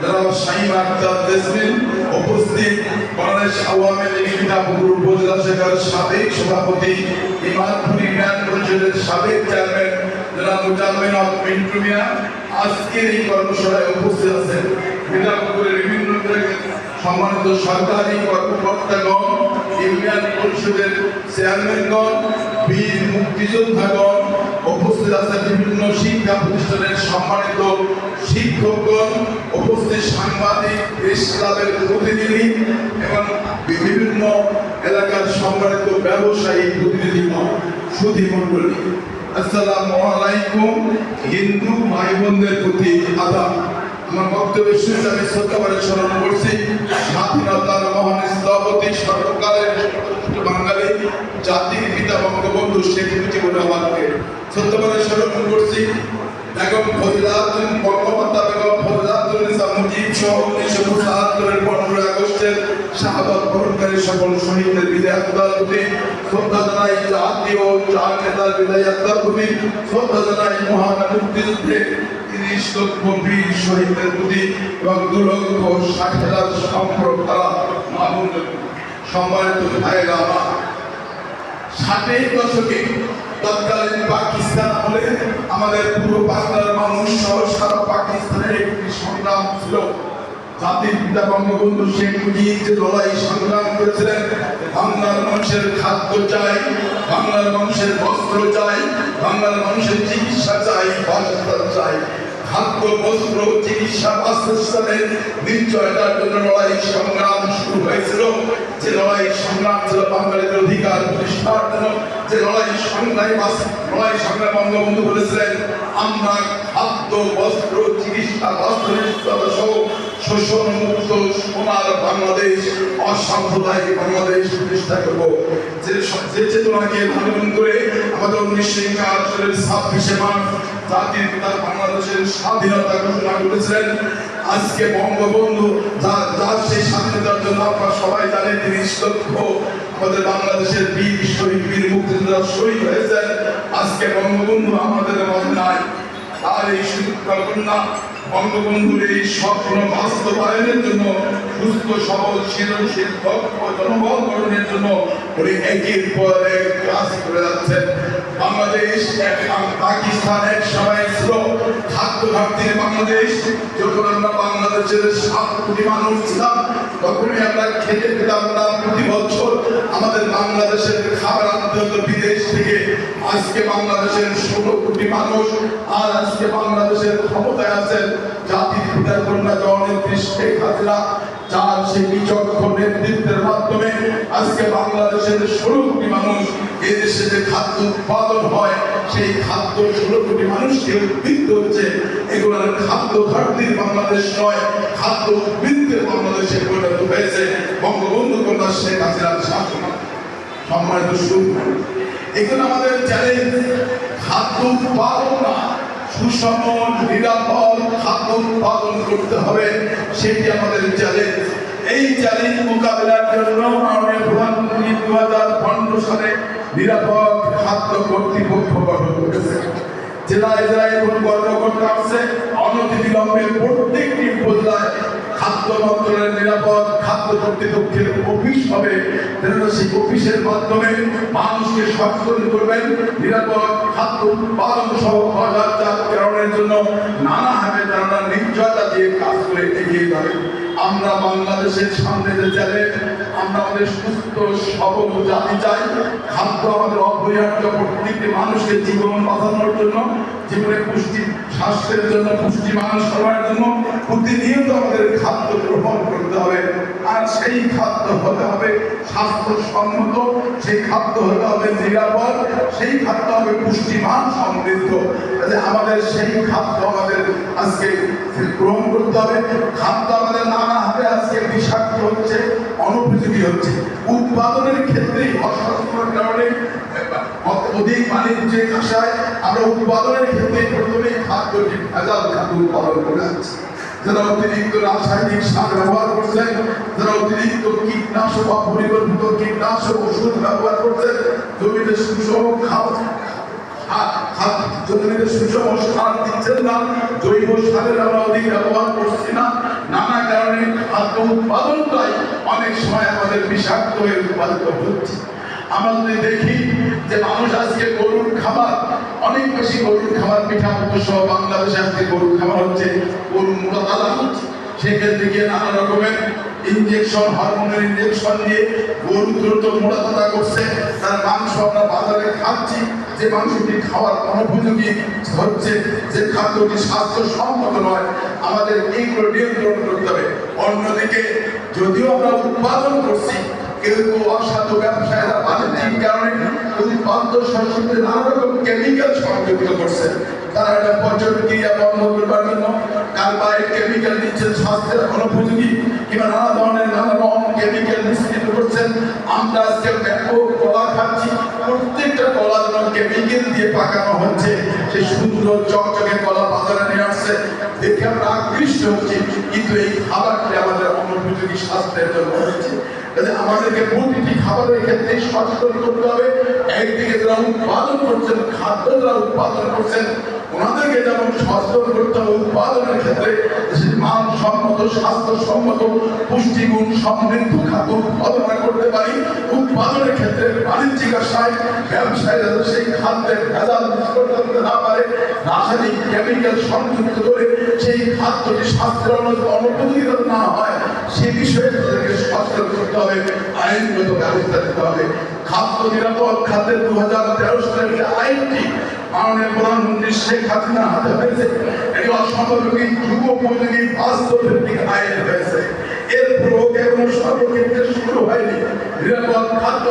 যারা শাহিন আক্তার দেসমিন উপস্থিত বাংলাদেশ আওয়ামী সাবেক সভাপতি ইমানপুর ইউনিয়ন পরিষদের সাবেক চেয়ারম্যান যারা মুজামিন হক মিন্টু আজকের এই উপস্থিত আছেন। মিঠাপুকুরের বিভিন্ন সম্মানিত সরকারি কর্মকর্তাগণ ইউনিয়ন পরিষদের চেয়ারম্যানগণ, বীর মুক্তিযোদ্ধাগণ উপস্থিত আছেন বিভিন্ন শিক্ষা প্রতিষ্ঠানের সম্মানিত শিক্ষকগণ, উপস্থিত সাংবাদিক, প্রেস ক্লাবের প্রতিনিধি এবং বিভিন্ন এলাকার সম্মানিত ব্যবসায়ী প্রতিনিধিগণ সুধী মণ্ডলী। আসসালামু আলাইকুম, হিন্দু ভাই বোনদের প্রতি আদাব আমার বক্তব্যের শুরুতে আমি শ্রদ্ধাভরে স্মরণ করছি, স্বাধীনতার মহান স্থপতি, সর্বকালের বাঙালি, জাতির পিতা বঙ্গবন্ধু শেখ মুজিবুর রহমানকে। শ্রদ্ধাভরে স্মরণ করছি। বেগম ফজিলাতুন বঙ্গমাতা বেগম ফজিলাতুন নিসা মুজিব সহ উনিশশো পঁচাত্তরের পনেরোই আগস্টের শাহাদত বরণকারী সকল শহীদদের বিদায় আত্মার প্রতি শ্রদ্ধা জানাই জাতীয় চার নেতার বিদায় আত্মার প্রতি শ্রদ্ধা জানাই মহান মুক্তিযুদ্ধে তিরিশ লক্ষ বীর শহীদদের প্রতি এবং দু লক্ষ ষাট হাজার সম্পর্ক তারা মামুন সম্মানিত ভাইয়েরা ষাটের দশকে তৎকালীন পাকিস্তান আমলে আমাদের পুরো বাংলার মানুষ সহ সারা পাকিস্তানের একটি সংগ্রাম ছিল। জাতির পিতা বঙ্গবন্ধু শেখ মুজিব যে লড়াই সংগ্রাম করেছিলেন, বাংলার মানুষের খাদ্য চাই, বাংলার মানুষের বস্ত্র চাই, বাংলার মানুষের চিকিৎসা চাই বাসস্থান চাই। খাদ্য বস্ত্র চিকিৎসা বাসস্থানের নিশ্চয়তার জন্য লড়াই সংগ্রাম শুরু হয়েছিল। যে লড়াই সংগ্রাম ছিল বাঙালির অধিকার প্রতিষ্ঠার জন্য, যে লড়াই সংগ্রামী লড়াই সংগ্রাম বঙ্গবন্ধু বলেছিলেন, আমরা খাদ্য, বস্ত্র, চিকিৎসা বস্ত্র সহ শোষণ, মুক্ত, সোনার বাংলাদেশ, অসাম্প্রদায়িক বাংলাদেশ প্রতিষ্ঠা করব। যে চেতনাকে ধারণ করে আমাদের উনিশশো একাত্তরের ছাব্বিশে মার্চ জাতির পিতা বাংলাদেশের স্বাধীনতা ঘোষণা করেছিলেন। আজকে বঙ্গবন্ধু যার সেই স্বাধীনতার জন্য আপনারা সবাই জানেন আমাদের বাংলাদেশের বীর শহীদ বীর শহীদ হয়েছেন। আজকে বঙ্গবন্ধু আমাদের মাঝে নাই। আর এই সুযোগ কল্পনা বঙ্গবন্ধুর এই স্বপ্ন বাস্তবায়নের জন্য, সুস্থ, সবল সৃজনশীল দক্ষ, জনবল গঠনের জন্য উনি একের পর এক কাজ করে যাচ্ছেন। বাংলাদেশ পাকিস্তান এক সময় ছিল খাদ্য ঘাটতির বাংলাদেশ। যখন আমরা বাংলাদেশের সাত কোটি মানুষ ছিলাম, তখনই আমরা খেতে পেতাম না প্রতি বছর। আমাদের বাংলাদেশের খাবার আনতে হতো বিদেশ থেকে। আজকে বাংলাদেশের ষোলো কোটি মানুষ আর আজকে বাংলাদেশের ক্ষমতায় আছেন জাতির আজকে বাংলাদেশের ষোলো কোটি মানুষ এদেশে যে খাদ্য উৎপাদন হয়, সেই খাদ্য ষোলো কোটি মানুষকে উদ্বৃত্ত হচ্ছে। এগুলোর খাদ্য ঘাটতির বাংলাদেশ নয়, খাদ্য উদ্বৃত্তের বাংলাদেশে পরিণত বঙ্গবন্ধু কন্যা সম্মানিত সুখ এগুলো আমাদের চ্যালেঞ্জ খাদ্য উৎপাদন না সুষম নিরাপদ খাদ্য উৎপাদন করতে হবে, সেটি আমাদের চ্যালেঞ্জ এই চ্যালেঞ্জ মোকাবিলার জন্য মাননীয় প্রধানমন্ত্রী দু হাজার পনেরো সালে নিরাপদ খাদ্য কর্তৃপক্ষ গঠন করেছে। জেলায় জেলায় এখন কর্মকর্তা আছে? অনতি বিলম্বে প্রত্যেকটি উপজেলায় খাদ্য মন্ত্রণালয়ের নিরাপদ খাদ্য কর্তৃপক্ষের অফিস হবে। সেই অফিসের মাধ্যমে মানুষকে সচেতন করবেন, নিরাপদ খাদ্য উৎপাদন সহ প্রেরণের জন্য নানাভাবে তারা নির্জয়তা দিয়ে কাজ করে এগিয়ে যাবে আমরা বাংলাদেশের সামনে যে চ্যালেঞ্জ, আমরা আমাদের সুস্থ, সবল জাতি চাই। খাদ্য আমাদের অপরিহার্য প্রত্যেকটি মানুষকে জীবন বাঁচানোর জন্য জীবনে পুষ্টি স্বাস্থ্যের জন্য পুষ্টিমান সবার জন্য প্রতিনিয়ত আমাদের খাদ্য গ্রহণ করতে হবে। আর সেই খাদ্য হতে হবে স্বাস্থ্যসম্মত, সেই খাদ্য হতে হবে নিরাপদ, সেই খাদ্য হবে পুষ্টিমান সমৃদ্ধ। আমাদের সেই খাদ্য আমাদের আজকে গ্রহণ করতে হবে। খাদ্য আমাদের নানাভাবে আজকে বিষাক্ত হচ্ছে, অনুপযোগী হচ্ছে। উৎপাদনের ক্ষেত্রে অসচেতনার কারণে অধিক বাণিজ্যিক আশায় আমরা উৎপাদনের ক্ষেত্রে প্রথমে খাদ্যটি ভেজাল খাদ্য উৎপাদন করে যাচ্ছি যারা অতিরিক্ত রাসায়নিক সার ব্যবহার করছেন, যারা অতিরিক্ত কীটনাশক অপরিকল্পিত কীটনাশক ওষুধ ব্যবহার করছেন, জমিতে সুষম জমিতে সুষম সার দিচ্ছেন না, জৈব সারের আমরা অধিক ব্যবহার করছি না। না উৎপাদনটাই অনেক সময় আমাদের বিষাক্ত হয়ে উৎপাদিত হচ্ছে। আমরা যদি দেখি যে মানুষ আজকে গরুর খাবার, অনেক বেশি গরুর খাবার পিঠা সহ বাংলাদেশে আজকে গরুর খাবার হচ্ছে, গরুর মোটাতালা হচ্ছে। সেক্ষেত্রে গিয়ে নানা রকমের ইঞ্জেকশন হরমোনের ইঞ্জেকশন দিয়ে গরু দ্রুত মোটাতালা করছে। তার মাংস আমরা বাজারে খাচ্ছি। যে মাংসটি খাওয়ার অনুপযোগী হচ্ছে, যে খাদ্যটি স্বাস্থ্যসম্মত নয়, আমাদের এইগুলো নিয়ন্ত্রণ করতে হবে। অন্যদিকে, যদিও আমরা উৎপাদন করছি কিন্তু অসাধু ব্যবসায়ীরা বাণিজ্যিক কারণে উৎপাদ্য শস্যতে নানা রকম কেমিক্যাল সংযুক্ত করছে। তারা এটা পচন ক্রিয়া বন্ধ করবার জন্য কার্বাইড কেমিক্যাল দিচ্ছেন স্বাস্থ্যের অনুপযোগী কিংবা নানা ধরনের নানা রকম কেমিক্যাল মিশ্রিত করছেন। আমরা আজকে ব্যাপক কলা খাচ্ছি। প্রত্যেকটা কলা যেন কেমিক্যাল দিয়ে পাকানো হচ্ছে সেই সুন্দর চকচকে কলা বাজারে নিয়ে আসছে। দেখে আমরা আকৃষ্ট হচ্ছি, কিন্তু এই খাবারটি আমাদের অনুপযোগী স্বাস্থ্যের জন্য হচ্ছে কাজে আমাদেরকে প্রতিটি খাবারের ক্ষেত্রে সচেতন করতে হবে। একদিকে যারা উৎপাদন করছেন, খাদ্য যারা উৎপাদন করছেন ওনাদেরকে যেমন সচেতন করতে হবে, উৎপাদনের ক্ষেত্রে মানসম্মত স্বাস্থ্যসম্মত পুষ্টিগুণ সমৃদ্ধ খাদ্য উৎপাদন করতে পারি। উৎপাদনের ক্ষেত্রে বাণিজ্যিক আশায় ব্যবসায়ীরা সেই খাদ্যের ভেজাল করতে না পারে, রাসায়নিক কেমিক্যাল সংযুক্ত করে সেই খাদ্যটি স্বাস্থ্যের অনু- অনুপযোগী না হয়, সে বিষয়ে তাদেরকে সচেতন করতে হবে, আইনগত ব্যবস্থা নিতে হবে। খাদ্য নিরাপদ খাদ্যের দু হাজার তেরো সালের আইনটি মাননীয় প্রধানমন্ত্রী শেখ হাসিনা হাতে হয়েছে। এটি অসম্ভবী যুগ উপযোগী বাস্তব ভিত্তিক আইন হয়েছে। এর প্রয়োগ এখনও সর্বক্ষেত্রে শুরু হয়নি। নিরাপদ খাদ্য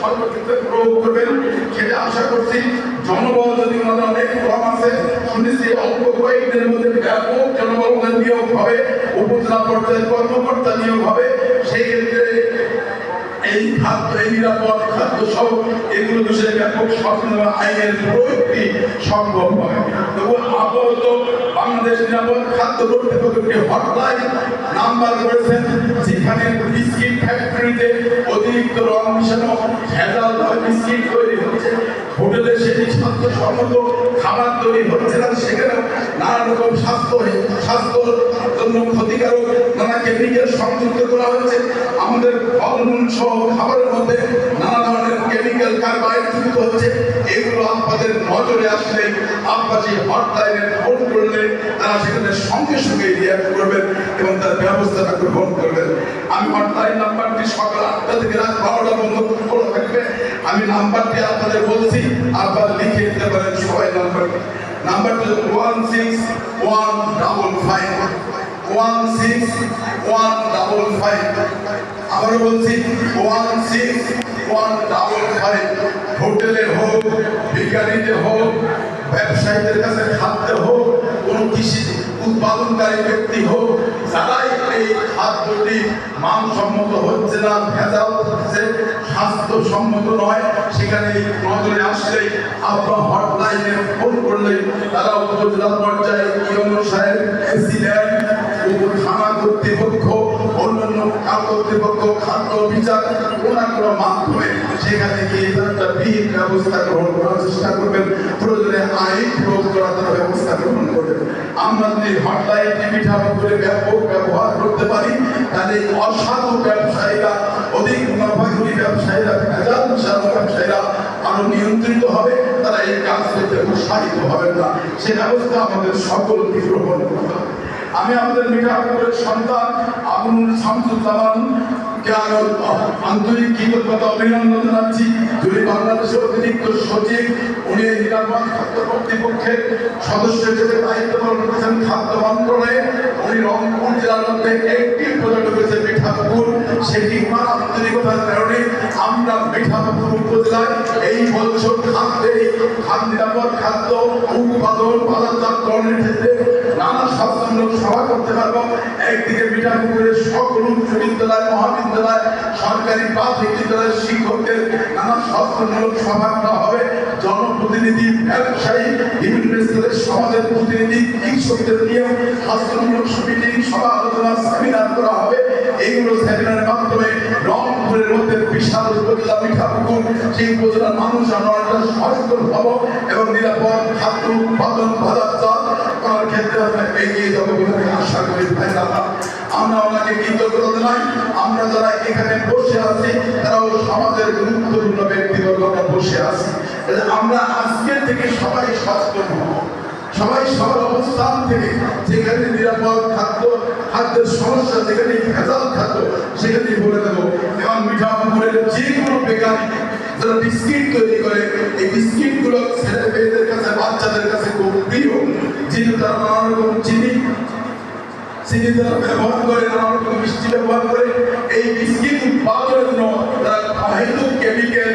সর্বক্ষেত্রে প্রয়োগ করবেন সেটা আশা করছি জনবল যদি অনেক কম আছে, শুনেছি অল্প কয়েকদিনের মধ্যে ব্যাপক জনবল নিয়োগ হবে, উপজেলা পর্যায়ে কর্মকর্তা নিয়োগ হবে। সেই ক্ষেত্রে এই খাদ্য, এই নিরাপদ সহ এগুলো বিষয়ে ব্যাপক সচেতন আইনের প্রয়োগটি সম্ভব হয় তবু আপাতত বাংলাদেশ নিরাপদ খাদ্য কর্তৃপক্ষকে হটলাইন নাম্বার করেছেন, যেখানে বিস্কিট ফ্যাক্টরিতে অতিরিক্ত রং মিশানো ভেজাল বিস্কিট তৈরি সেটি স্বাস্থ্যসম্মত খাবার তৈরি হচ্ছে না, সেখানে নানা রকম স্বাস্থ্য স্বাস্থ্যর জন্য ক্ষতিকারক নানা কেমিক্যাল সংযুক্ত করা হচ্ছে আমাদের ফলমূল সহ খাবারের মধ্যে নানা ধরনের কেমিক্যাল কার্বাইড যুক্ত হচ্ছে। এগুলো আপনাদের নজরে আসলে আপনার হটলাইনে ফোন করলে তারা সেখানে সঙ্গে সঙ্গে রিয়াক্ট করবেন এবং তার ব্যবস্থাটা গ্রহণ করবেন। আমি হটলাইন নাম্বারটি সকাল আটটা থেকে রাত বারোটা পর্যন্ত খোলা থাকবে। আমি নাম্বারটি আপনাদের বলছি আপনারা লিখে দিতে পারেন সবাই নাম্বারটি নাম্বারটি one six one double five one six one double five আবারও বলছি one six one double five হোটেলে হোক বিজ্ঞানীতে হোক ব্যবসায়ীদের কাছে খাদ্যে হোক কৃষি উৎপাদনকারী ব্যক্তি হোক, যারাই এই খাদ্যটি মানসম্মত হচ্ছে না, ভেজাল হচ্ছে, স্বাস্থ্যসম্মত নয়, সেখানে নজরে আসলে আপনার হটলাইনে ফোন করলে তারা উপজেলা পর্যায়ে ইয়নো সাহেব, প্রেসিডেন্ট থানা কর্তৃপক্ষ, অন্যান্য কাল কর্তৃপক্ষ, খাদ্য বিচার কোনো মাধ্যমে সেখানে গিয়ে বিহিত ব্যবস্থা গ্রহণ করার চেষ্টা করবেন। প্রয়োজনে আইন প্রয়োগ করার ব্যবস্থা গ্রহণ করবেন। আমরা যদি হটলাইন টিভি করে ব্যাপক ব্যবহার করতে পারি, তাহলে অসাধু ব্যবসায়ীরা, অধিক মুনাফাগুলি ব্যবসায়ীরা, ভেজাল মিশানো ব্যবসায়ীরা আরও নিয়ন্ত্রিত হবে। তারা এই কাজ করতে উৎসাহিত হবেন না। সে ব্যবস্থা আমাদের সকলকে গ্রহণ করতে আমি আমাদের মিঠাপুরের সন্তান আবুল শামসুজ্জামান বাংলাদেশের অতিরিক্ত সচিব, উনি নিরাপদ খাদ্য কর্তৃপক্ষের সদস্য হিসেবে দায়িত্ব রংপুর জেলার একটি হয়েছে মিঠাপুকুর সেটি আন্তরিকতার কারণে আমরা উপজেলায় এই খাদ্যে নিরাপদ খাদ্য উৎপাদন বাজারজাতকরণের ক্ষেত্রে সভা করতে পারব। একদিকে মিঠাপুকুরের সকল উচ্চ বিদ্যালয় মহাবিদ্যালয়, সরকারি প্রাথমিক বিদ্যালয়ের শিক্ষকদের নানা স্বাস্থ্যমূলক সভা করা হবে। জনপ্রতিনিধি, ব্যবসায়ী, বিভিন্ন স্তরের সমাজের প্রতিনিধি, কৃষকদের নিয়ে স্বাস্থ্যমূলক মিটিং সভা আলোচনা, সেমিনার করা হবে। এইগুলো সেমিনারের মাধ্যমে রংপুরের মধ্যে বিশাল উপজেলা মিঠাপুকুর সেই উপজেলার মানুষ আমরা সচেতন হব এবং নিরাপদ খাদ্য উৎপাদন আমরা যারা এখানে বসে আছি, তারাও সমাজের গুরুত্বপূর্ণ ব্যক্তিবর্গরা বসে আছি। আমরা আজকে থেকে সবাই সচেতন হব। সবাই সবার অবস্থান থেকে যেখানে নিরাপদ খাদ্য, খাদ্যের সমস্যা, যেখানে ভেজাল খাদ্য সেখানে বলে দেবো। এবং মিঠা পুকুরের যে কোনো বেকারি যারা বিস্কিট তৈরি করে, এই বিস্কিটগুলো ছেলে মেয়েদের কাছে, বাচ্চাদের কাছে খুব প্রিয়। যেহেতু তারা ব্যবহার করে এই জন্য তারা অহেতুক কেমিক্যাল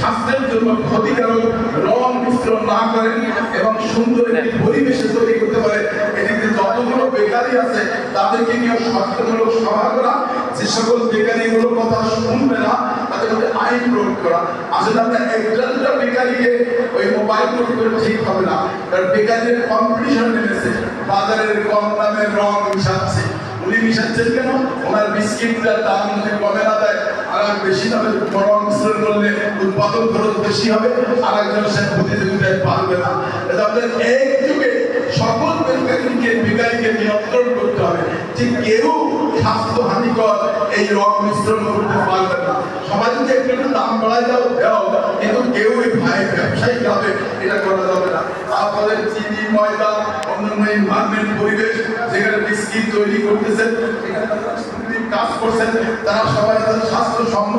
স্বাস্থ্যের জন্য ক্ষতিকারক রং মিশ্রণ না করেন এবং সুন্দর একটি পরিবেশে তৈরি করতে পারে। এদিকে যতগুলো বেকারি আছে, তাদেরকে নিয়ে সচেতনমূলক সভা করা, যে সকল বেকারিগুলো কথা শুনবে না তাদের মধ্যে আইন প্রয়োগ করা। আসলে আমরা একটা দুটা বেকারিকে ওই মোবাইল নোট করে ঠিক হবে না। কারণ বেকারির কম্পিটিশন নেমেছে বাজারের কম দামের রং মিশাচ্ছে। উনি মিশাচ্ছেন কেন? ওনার বিস্কিটটার দাম যদি কমে না দেয় আর বেশি দামে রং মিশ্রণ করলে উৎপাদন খরচ বেশি হবে আর একজন সে প্রতিযোগিতায় পারবে না। এটা আমাদের এই যে কেউ স্বাস্থ্য হানিকর এই রং মিশ্রণ করতে পারবে না। সবাই যদি একটু দাম বাড়াই দাও দাও, কিন্তু কেউ এই ভাই ব্যবসায়িক ভাবে এটা করা যাবে না। তারপরে চিনি, ময়দা, অন্যান্য এনভায়রনমেন্ট পরিবেশ যেখানে বিস্কিট তৈরি করতেছেন কাজ করছেন, তারা সবাই তাদের স্বাস্থ্য সম্মত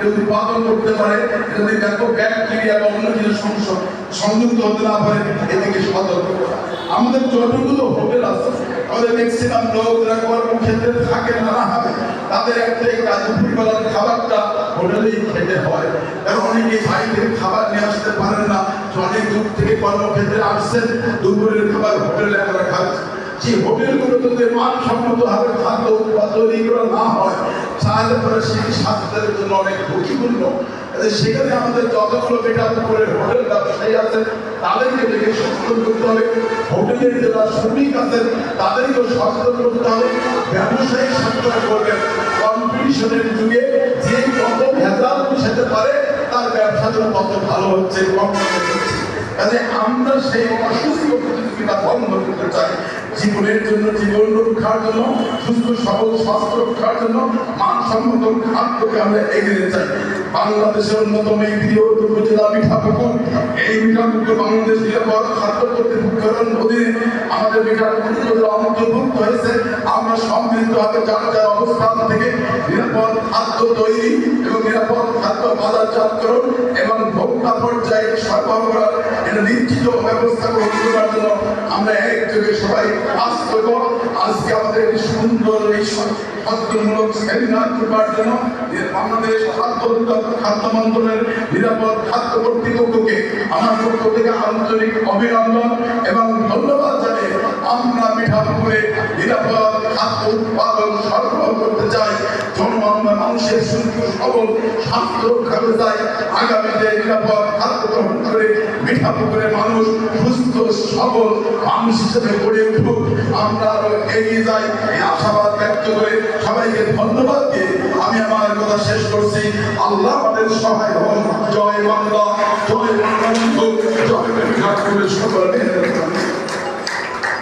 ভাবে উৎপাদন করতে পারে যদি ব্যাপক ব্যাকটেরিয়া বা অন্য কিছু সংস- সংযুক্ত হতে না পারে এদিকে সতর্ক করা। আমাদের যতগুলো হোটেল আছে, আমাদের ম্যাক্সিমাম লোক যারা কর্মক্ষেত্রে থাকে নানা হবে তাদের একটাই কাজ দুপুরবেলার খাবারটা হোটেলেই খেতে হয় কারণ অনেকে বাড়িতে খাবার নিয়ে আসতে পারেন না অনেক দূর থেকে কর্মক্ষেত্রে আসছেন, দুপুরের খাবার হোটেলে আমরা খাচ্ছি সেই হোটেলগুলো যদি মানসম্মত ভাবে খাদ্য উৎপাদন তৈরি না হয় তাহলে পরে সেই স্বাস্থ্যের জন্য অনেক ঝুঁকিপূর্ণ। সেখানে আমাদের যতগুলো বেকার করে হোটেল ব্যবসায়ী আছেন, তাদেরকে দেখে সচেতন করতে হবে। হোটেলের যারা শ্রমিক আছেন, তাদেরকেও সচেতন করতে হবে। ব্যবসায়ী সচেতন করবেন। কম্পিটিশনের যুগে যে কত ভেজাল মিশাতে পারে, তার ব্যবসা যেন কত ভালো হচ্ছে, কম কাজে আমরা সেই অসুস্থ প্রতিযোগিতা বন্ধ করতে চাই জীবনের জন্য, জীবন রক্ষার জন্য, সুস্থ, সবল স্বাস্থ্য রক্ষার জন্য মানসম্মত খাদ্যকে আমরা এগিয়ে চাই। বাংলাদেশের অন্যতম এই প্রিয় মিঠাপুকুর এই মিঠাপুকুর বাংলাদেশ খাদ্য কর্তৃপক্ষের অধীনে আমাদের মিঠাপুকুর অন্তর্ভুক্ত হয়েছে। আমরা যার যার অবস্থান থেকে নিরাপদ খাদ্য তৈরি এবং নিরাপদ খাদ্য বাজারজাতকরণ এবং ভোক্তা পর্যায়ে সরবরাহ করার এটা নিশ্চিত ব্যবস্থা গ্রহণ করার আমাদের সুন্দর এই সচেতনমূলক সেমিনার করবার জন্য বাংলাদেশ খাদ্য খাদ্য মন্ত্রণের নিরাপদ খাদ্য কর্তৃপক্ষকে আমার পক্ষ থেকে আন্তরিক অভিনন্দন এবং ধন্যবাদ জানিয়ে আমরা মিঠাপুরে নিরাপদ খাদ্য উৎপাদন সরবরাহ করতে চাই। মানুষের সুস্থ সবল স্বাস্থ্য রক্ষা করতে চাই আগামীতে নিরাপদ খাদ্য গ্রহণ করে মিঠাপুকুরে মানুষ সুস্থ, সবল মানুষ হিসেবে গড়ে উঠুক। আমরা আরও এগিয়ে যাই এই আশাবাদ ব্যক্ত করে সবাইকে ধন্যবাদ দিয়ে আমি আমার কথা শেষ করছি। আল্লাহ আমাদের সহায় হন জয় বাংলা, জয় বঙ্গবন্ধু, জয়। মিঠাপুরের সকল